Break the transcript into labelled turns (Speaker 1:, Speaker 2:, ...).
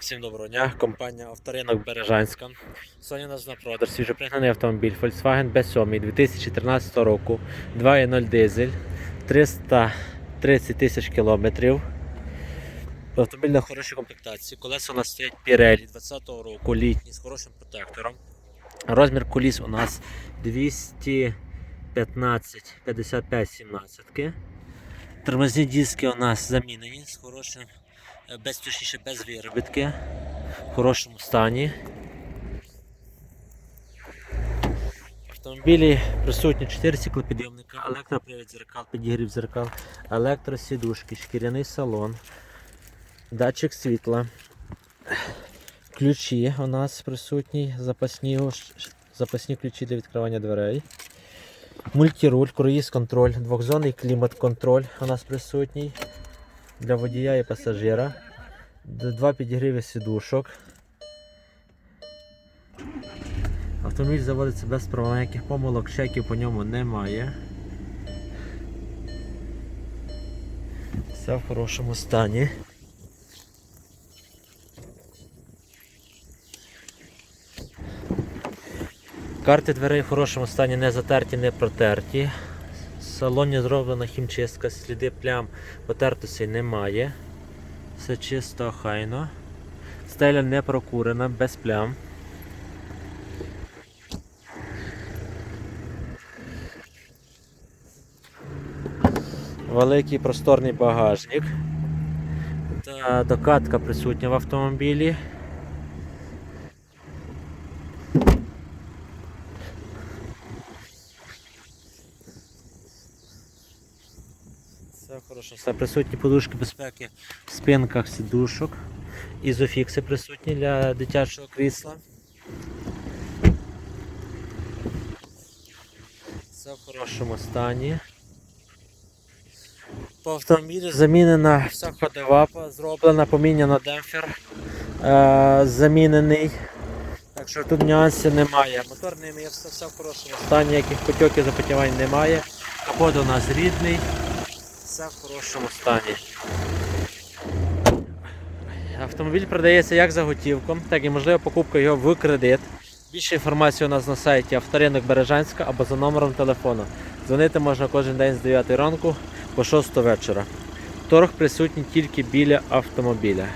Speaker 1: Всім доброго дня. Компанія Авторинок Бережанська. Сьогодні у нас на продаж свіжопригнаний автомобіль Volkswagen B7 2013 року, 2.0 дизель, 330 тисяч кілометрів. Автомобіль на хорошій комплектації. Колеса у нас стоять Pirelli 20-го року, літні, з хорошим протектором. Розмір коліс у нас 215 55 17 Тормозні диски у нас замінені з хорошим без точніше без виробітки, в хорошому стані. Автомобілі присутні 4 стеклопідйомника, електропривід зеркал, підігрів зеркал, електросідушки, шкіряний салон, датчик світла, ключі у нас присутні, запасні, запасні ключі для відкривання дверей. Мультируль, круїз контроль, двохзонний клімат-контроль у нас присутній для водія і пасажира. Два підігріви сідушок. Автомобіль заводиться без права, ніяких помилок, чеків по ньому немає. Все в хорошому стані. Карти дверей в хорошому стані не затерті, не протерті. Салоні зроблена хімчистка, сліди плям потертостей немає. Все чисто охайно. Стеля не прокурена, без плям. Великий просторний багажник. Та докатка присутня в автомобілі. Все хорошо. Все присутні подушки безпеки в спинках сідушок. Ізофікси присутні для дитячого крісла. Все в хорошому стані. По автомобілю замінена вся ходова, зроблена, поміняна демпфер е, замінений. Так що тут нюансів немає. Мотор ним є все, все в хорошому стані, ніяких потьоків запотівань немає. Капот у нас рідний. Все в хорошому стані. Автомобіль продається як за готівку, так і можлива покупка його в кредит. Більше інформації у нас на сайті Авторинок Бережанська або за номером телефону. Дзвонити можна кожен день з 9 ранку по 6 вечора. Торг присутній тільки біля автомобіля.